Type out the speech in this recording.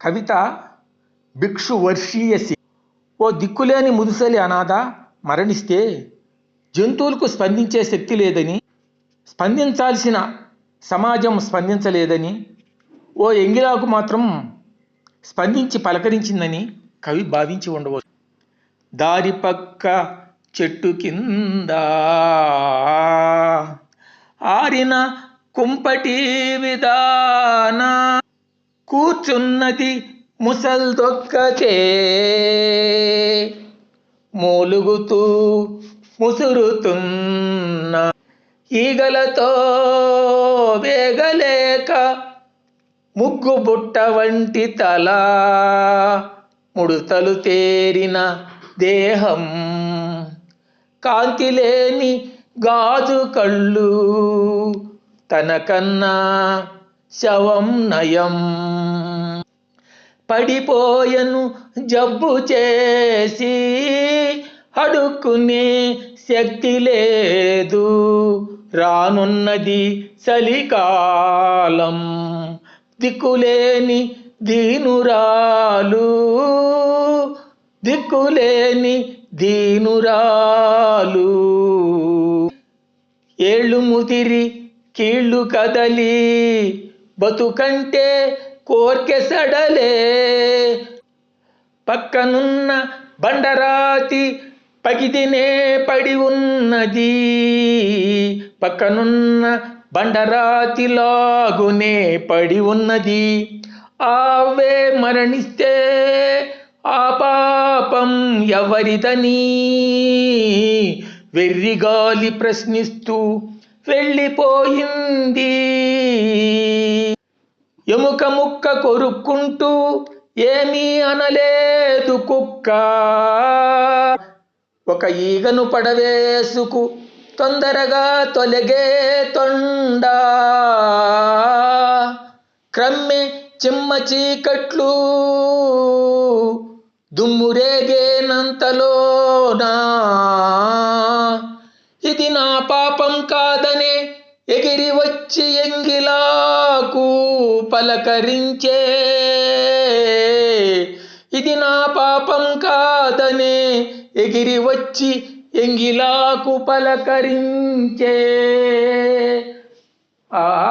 కవిత భిక్షు వర్షీయసి ఓ దిక్కులేని ముదుసలి అనాథ మరణిస్తే జంతువులకు స్పందించే శక్తి లేదని స్పందించాల్సిన సమాజం స్పందించలేదని ఓ ఎంగిలాకు మాత్రం స్పందించి పలకరించిందని కవి భావించి ఉండవచ్చు. దారి పక్క చెట్టు కింద ఆరిన కుంపటి విధాన కూర్చున్నది ముసల్దొక్కచే మూలుగుతూ ముసురుతున్న ఈగలతో వేగలేక ముగ్గు బుట్ట వంటి తల ముడుతలు తేరిన దేహం. కాంతి లేని గాజు కళ్ళు తనకన్నా శవం నయం. పడిపోయను జబ్బు చేసి అడుక్కునే శక్తి లేదు. రానున్నది చలికాలం దిక్కులేని దీనురాలు దిక్కులేని దీనురాలు. ఏళ్ళు ముదిరి కీళ్ళు కదలి బతుకంటే కోర్కె సడలే. పక్కనున్న బండరాతి పగిదినే పడి ఉన్నది. పక్కనున్న బండరాతి లాగునే పడి ఉన్నది. ఆవే మరణిస్తే ఆ పాపం ఎవరిదని? వెర్రిగాలి ప్రశ్నిస్తూ వెళ్ళిపోయింది. ఎముక ముక్క కొరుక్కుంటూ ఏమీ అనలేదు కుక్క. ఒక ఈగను పడవేసుకు తొందరగా తొలగే తొండ. క్రమ్మె చిమ్మ చీకట్లు దుమ్మురేగేనంతలోనా ఇది నా పాపం కాదనే ఎగిరి వచ్చి ఎంగిలాకు పలకరించే. ఇది నా పాపం కాదనే ఎగిరి వచ్చి ఎంగిలాకు పలకరించే. ఆ